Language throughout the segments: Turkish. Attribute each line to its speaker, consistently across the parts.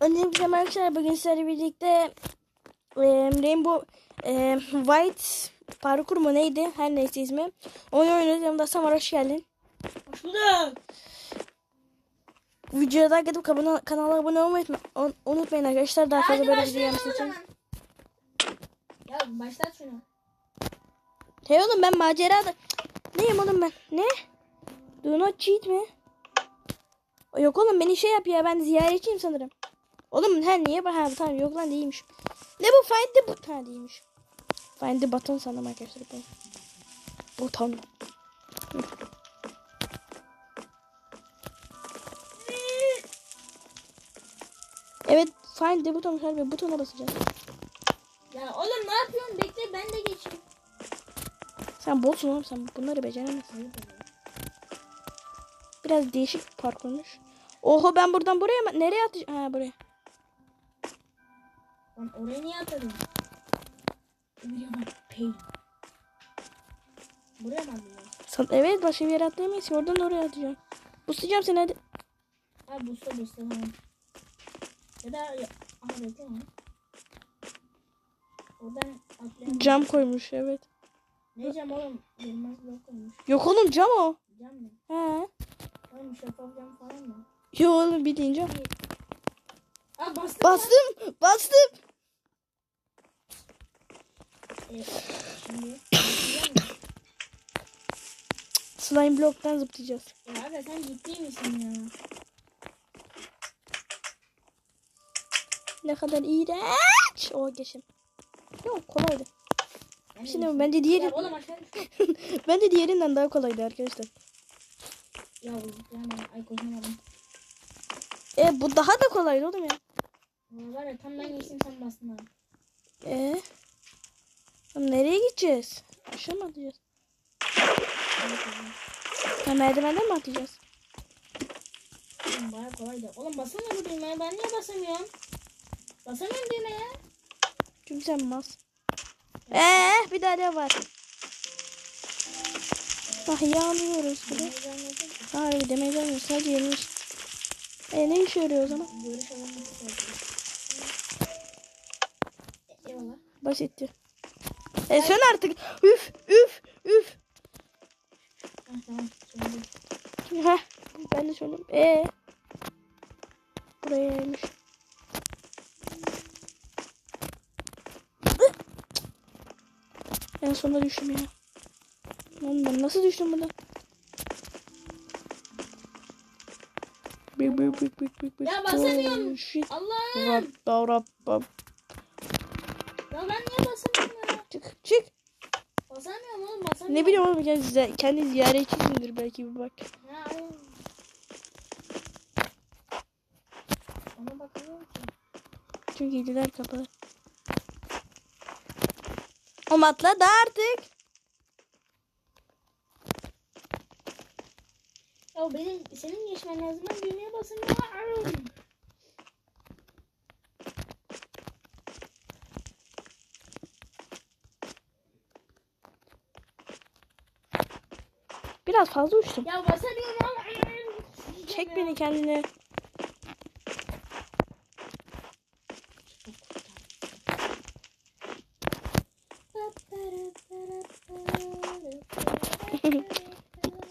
Speaker 1: Öncelikle arkadaşlar bugün sizlerle birlikte e, Rainbow e, White parkur mu neydi? Her neyse ismi. Onu oynuyoruz. Yanımda Samar hoş geldin.
Speaker 2: Hoş bulduk.
Speaker 1: Videoya da gidip kanala, kanala abone olmayı unutma- unutmayın arkadaşlar. Daha fazla böyle video
Speaker 2: o
Speaker 1: için.
Speaker 2: Ya başlat şunu.
Speaker 1: Hey oğlum ben macerada... Neyim oğlum ben? Ne? Do not cheat mi? Yok oğlum beni şey yap ya ben ziyaretçiyim sanırım. Oğlum ha niye? Ha tamam yok lan değilmiş. Ne bu find the button? Ha değilmiş. Find the button sandım arkadaşlar. Ben. Buton. Hı. Evet find the button harbi butona basacağız.
Speaker 2: Ya oğlum ne yapıyorsun? Bekle ben de geçeyim.
Speaker 1: Sen bolsun oğlum sen bunları beceremezsin. Biraz değişik parkurmuş. Oho ben buradan buraya mı? Nereye atacağım? Ha buraya.
Speaker 2: Lan oraya niye atladın? Buraya bak. Pay. Buraya mı atladın?
Speaker 1: San- evet başka bir yere atlayamayız. Oradan oraya atacağım. Buslayacağım seni hadi.
Speaker 2: Ha busla busla tamam. Ya da ya. Aha bekle lan. Oradan atlayalım.
Speaker 1: Cam koymuş evet.
Speaker 2: Ne cam oğlum? Elmas blok koymuş.
Speaker 1: Yok oğlum cam o.
Speaker 2: Cam mı?
Speaker 1: He.
Speaker 2: Oğlum şeffaf cam falan mı?
Speaker 1: Yok oğlum bildiğin cam.
Speaker 2: Aa bastım.
Speaker 1: Bastım. Bastım.
Speaker 2: Ee, şimdi. Zıplayacak mısın?
Speaker 1: Slime bloktan zıplayacağız.
Speaker 2: Ya abi sen ciddi misin ya?
Speaker 1: Ne kadar iğrenç. O geçim. Yok kolaydı. Şimdi bence diğeri bence diğerinden daha kolaydı arkadaşlar.
Speaker 2: Ya. Ay koşamadım.
Speaker 1: E bu daha da kolaydı oğlum ya.
Speaker 2: Var ya tam ben geçtim sen bastın abi.
Speaker 1: E. Oğlum nereye gideceğiz? Aşağı mı atlayacağız? Ha merdivenden mi atlayacağız?
Speaker 2: Oğlum baya kolaydı. Oğlum basamıyor bu düğmeye. Ben niye basamıyorum? Basamıyorum düğmeye.
Speaker 1: Çünkü sen mas. Eee bir daha ne var? Ah yanıyoruz bir de. Harbi demeye gelmiyor. Sadece yenmiş. E ne işe yarıyor o zaman?
Speaker 2: Eyvallah.
Speaker 1: Basitti. E sen artık. Üf üf üf. Heh. Ben de söyleyeyim. E. Buraya yermiş. En sonunda düştüm ya. Lan ben nasıl düştüm buradan? Big big big big big big.
Speaker 2: Ya basamıyorum.
Speaker 1: Oh.
Speaker 2: Allah'ım.
Speaker 1: Rabba rabba.
Speaker 2: Ya ben niye basamıyorum?
Speaker 1: Çık çık.
Speaker 2: Basamıyorum oğlum basamıyorum.
Speaker 1: Ne bileyim oğlum kendi, kendi ziyaretçisindir belki bir bak.
Speaker 2: Ona bakamıyorum ki.
Speaker 1: Çünkü ilgiler kapalı. Oğlum atla da artık.
Speaker 2: Ya benim senin geçmen lazım. Ben düğmeye basamıyorum.
Speaker 1: Biraz fazla uçtum.
Speaker 2: Ya basamıyorum.
Speaker 1: Çek beni kendine.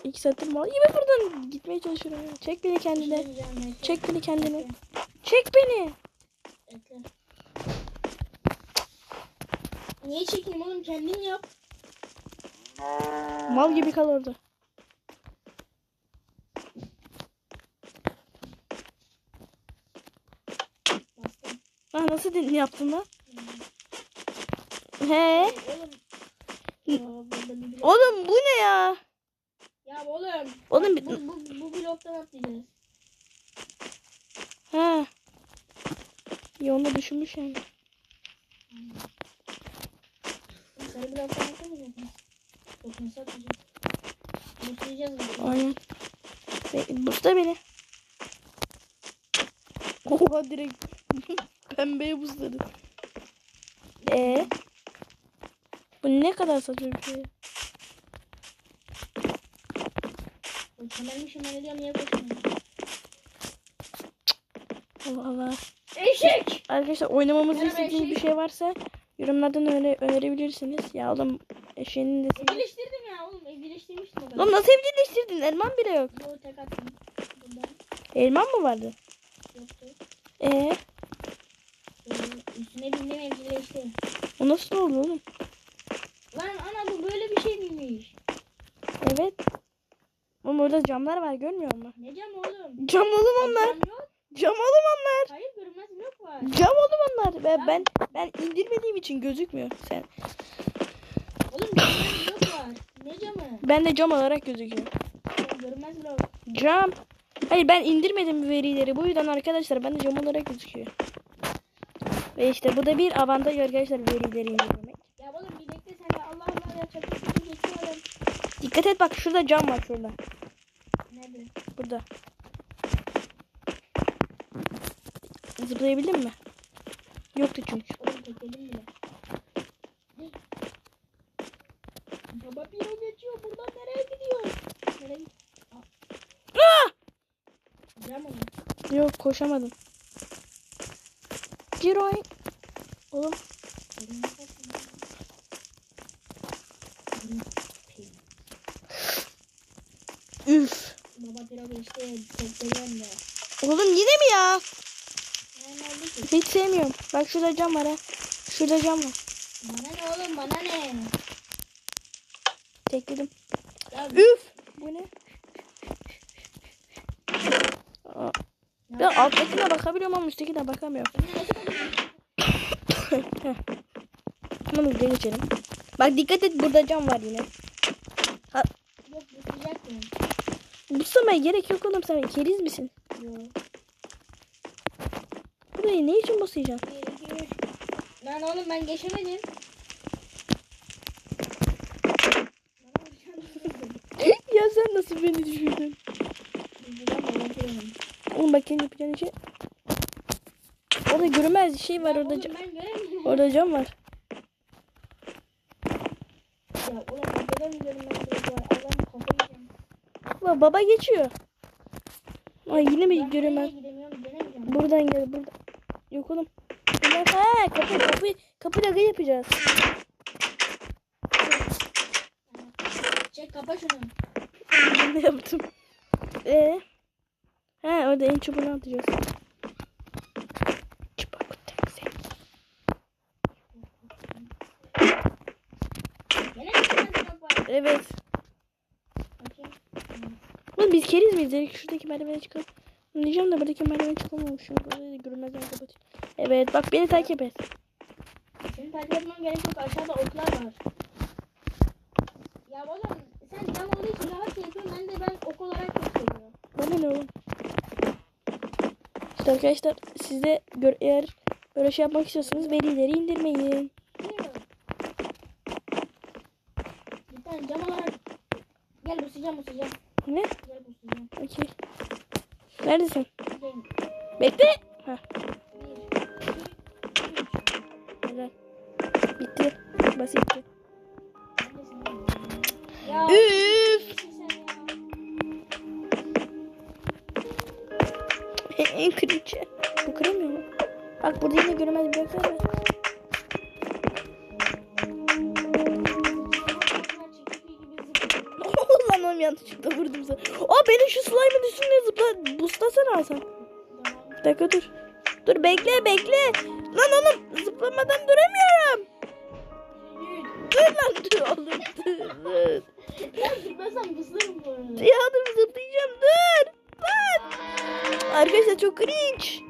Speaker 1: İki saattir mal gibi buradan gitmeye çalışıyorum. ya. Çek beni kendine. Çek beni kendine. Çek beni.
Speaker 2: Niye çekeyim oğlum kendin yap.
Speaker 1: Mal gibi kal orada. Ah nasıl din yaptın lan? He?
Speaker 2: Oğlum.
Speaker 1: Bu ne ya?
Speaker 2: Ya oğlum.
Speaker 1: Oğlum
Speaker 2: bu, bu, bu bloktan atlayacağız.
Speaker 1: Ha. İyi onu düşünmüş yani.
Speaker 2: Sarı bloktan atlamayacak atlayacağız? Atlayacağız.
Speaker 1: Aynen. Be Busta beni. Oha direkt pembeye buzladı. Ee? Bu ne kadar saçma bir şey.
Speaker 2: Niye koşmuyor?
Speaker 1: Allah Allah.
Speaker 2: Eşek.
Speaker 1: Arkadaşlar oynamamızı
Speaker 2: Merhaba,
Speaker 1: istediğiniz bir
Speaker 2: eşek.
Speaker 1: şey varsa yorumlardan öne önerebilirsiniz. Ya oğlum eşeğinin de
Speaker 2: Evcilleştirdim ya oğlum. Evcilleştirmiştim o kadar.
Speaker 1: Oğlum nasıl evcilleştirdin? Elman bile yok.
Speaker 2: Yo tek attım.
Speaker 1: Elman mı vardı?
Speaker 2: yoktu.
Speaker 1: Ee,
Speaker 2: üstüne bindim evcilleşti.
Speaker 1: o nasıl oldu oğlum?
Speaker 2: Lan ana bu böyle bir şey miymiş?
Speaker 1: Evet. Oğlum orada camlar var görmüyor musun?
Speaker 2: Ne cam oğlum?
Speaker 1: Cam oğlum onlar.
Speaker 2: Cam yok.
Speaker 1: Cam oğlum onlar.
Speaker 2: Hayır görünmez blok var.
Speaker 1: Cam oğlum onlar. Ben, ben ben indirmediğim için gözükmüyor sen.
Speaker 2: Oğlum görünmez blok var. Ne camı?
Speaker 1: Ben de cam olarak gözüküyor.
Speaker 2: Görünmez blok.
Speaker 1: Cam. Hayır ben indirmedim verileri. Bu yüzden arkadaşlar ben de cam olarak gözüküyor. Ve işte bu da bir avantaj arkadaşlar verileri indirmek.
Speaker 2: Ya oğlum bir bekle sen de Allah Allah ya çatı geçiyorum.
Speaker 1: Dikkat et bak şurada cam var şurada.
Speaker 2: Nerede?
Speaker 1: Burada. Zıplayabildin mi? Yoktu çünkü.
Speaker 2: Oğlum tekledim bile. Baba bir yol geçiyor. Buradan nereye gidiyor? Nereye?
Speaker 1: Ah!
Speaker 2: Cam oğlum.
Speaker 1: Yok koşamadım. Ciroy. Oğlum üf.
Speaker 2: Baba.
Speaker 1: Oğlum yine mi ya? Hiç sevmiyorum. Bak şurada cam var ha. Şurada cam var.
Speaker 2: Bana ne oğlum bana ne?
Speaker 1: Tekledim. Üf. Bu ne? Aa,
Speaker 2: ne
Speaker 1: Ben alttakine bakabiliyorum ama üsttekine bakamıyorum. Hemen hızlıya geçelim. Bak dikkat et burada cam var yine.
Speaker 2: Yok bu mı?
Speaker 1: Bu samaya gerek yok oğlum sen keriz misin?
Speaker 2: Yok.
Speaker 1: Burayı ne için basacaksın?
Speaker 2: Lan oğlum ben geçemedim. Bana vuracaksın.
Speaker 1: ya sen nasıl beni düşürdün?
Speaker 2: Buradan dolaşıyorum.
Speaker 1: Yapacağın işi. Orada görünmez şey var
Speaker 2: Ya
Speaker 1: orada
Speaker 2: oğlum.
Speaker 1: Orada cam var.
Speaker 2: Ya bir? Allah'ım kafayı
Speaker 1: baba geçiyor. Ay yine mi
Speaker 2: göremeyeceğim.
Speaker 1: Buradan gel burada. Yok oğlum. Buradan ha kapı kapı kapı lagı yapacağız.
Speaker 2: Çek kapa şunu.
Speaker 1: ne yaptım? Ee? Orada en çubuğunu atacağız. Evet. Oğlum biz keriz miyiz? Dedik şuradaki merdivene çıkalım. Diyeceğim de buradaki merdivene çıkamamışım. Burayı da görünmezden kapatayım. Evet bak beni takip et.
Speaker 2: Seni takip etmem gerek yok. Aşağıda oklar var. Ya oğlum sen cam olduğu için rahat şey yapıyorsun. Ben de ben ok olarak gösteriyorum.
Speaker 1: Bana ne oğlum? İşte arkadaşlar siz de gör, eğer böyle şey yapmak istiyorsanız verileri indirmeyin.
Speaker 2: Tane cam olarak. Gel bu sıcağım.
Speaker 1: Ne?
Speaker 2: Gel bu sıcağım.
Speaker 1: Okey. Neredesin?
Speaker 2: Buradayım.
Speaker 1: Bekle.
Speaker 2: Üç.
Speaker 1: güzel. Bitti. Basitti.
Speaker 2: Neredesin?
Speaker 1: En kırıcı. Bu kıramıyor mu? Bak burada yine görünmez bir var. Lan oğlum yanlışlıkla vurdum sana. Aa beni şu slime'ın üstüne zıpla. Buslasana Hasan. Bir dakika dur. Dur bekle bekle. Lan oğlum zıplamadan duramıyorum. Dur lan dur oğlum dur.
Speaker 2: Ben zıplasam kısırım bu arada.
Speaker 1: Ya dur zıplayacağım dur. Lan. Arkadaşlar çok cringe.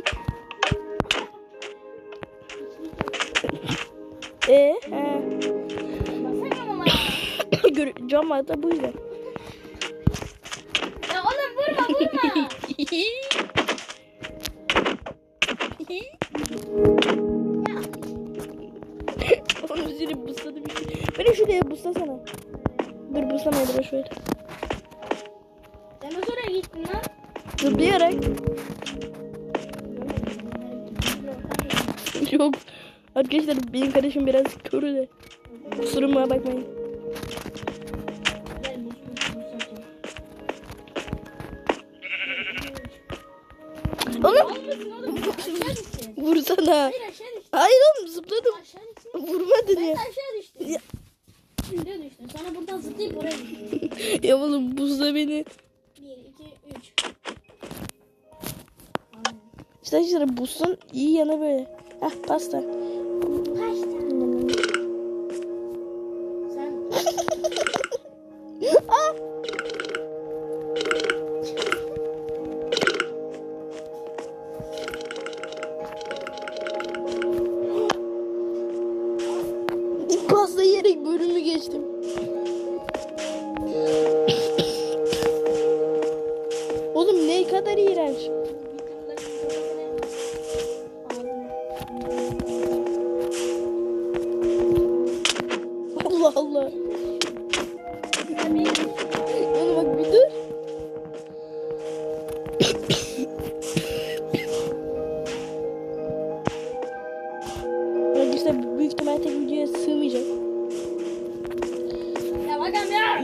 Speaker 1: Ee. Gör cam da bu yüzden.
Speaker 2: Ya oğlum vurma vurma.
Speaker 1: Onun üzerine busladı bir şey. Beni şuraya buslasana. Dur buslamaydı boş ver.
Speaker 2: Sen nasıl oraya gittin lan?
Speaker 1: Zıplayarak. Yok. Arkadaşlar benim kardeşim biraz körü de. Kusuruma bakmayın. Oğlum vursana.
Speaker 2: Hayır
Speaker 1: oğlum zıpladım. Vurmadın ya.
Speaker 2: aşağı düştüm. Şimdi düştüm. Sonra buradan zıplayıp oraya düştüm.
Speaker 1: Ya oğlum buzla beni.
Speaker 2: 1, 2, 3.
Speaker 1: İşte arkadaşlar buzun iyi yanı böyle. Hah pasta.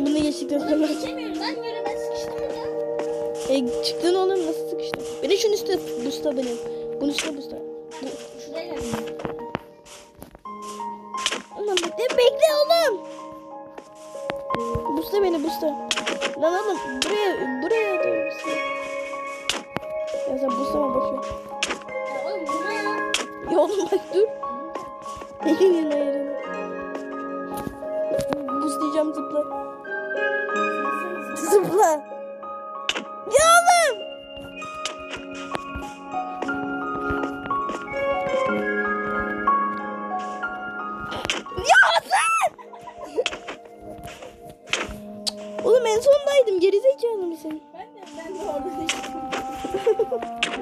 Speaker 1: Bunu geçtikten sonra
Speaker 2: geçemiyoruz lan böyle ben sıkıştım ya.
Speaker 1: e, çıktın oğlum nasıl sıkıştın? Bir de şunun üstüne busta benim. Bunun üstüne busta. Bu,
Speaker 2: Şuraya geldim.
Speaker 1: Oğlum bekle, bekle oğlum. Busta beni busta. Lan oğlum buraya buraya doğru busta. Ya sen bustama bakıyor.
Speaker 2: Ya oğlum vurma ya.
Speaker 1: Ya oğlum bak dur. Elinin ayarını. Buslayacağım zıpla. Zıpla. Ya oğlum. Ya sen. Oğlum en sondaydım. Gerizekalı mısın?
Speaker 2: Ben de ben de orada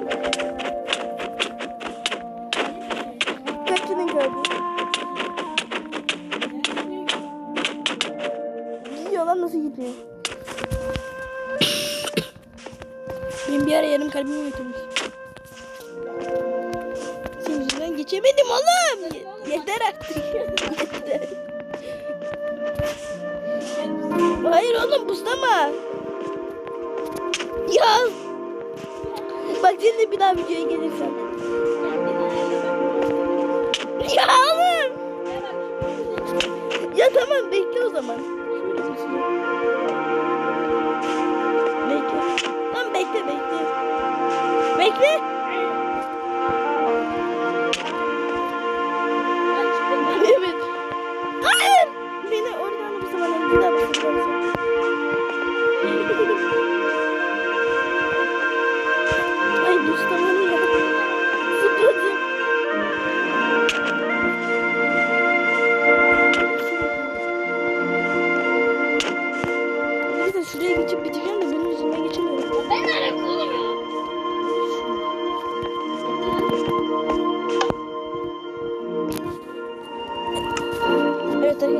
Speaker 1: yarım kalbimi götürmüş. Yüzünden geçemedim oğlum. Ye- yeter artık. yeter. Hayır oğlum buzlama. Ya. Bak de bir daha videoya gelirsen. Ya oğlum. Ya tamam bekle o zaman. Bekle. Tamam bekle bekle. Bekle.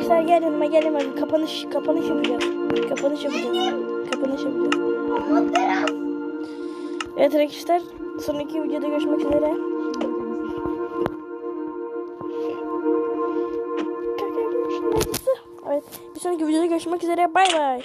Speaker 1: Arkadaşlar gel yanıma gel yanıma. Kapanış, kapanış yapacağız. Kapanış yapacağız. Kapanış yapacağız. Evet arkadaşlar sonraki videoda görüşmek üzere. Evet bir sonraki videoda görüşmek üzere. Bay bay.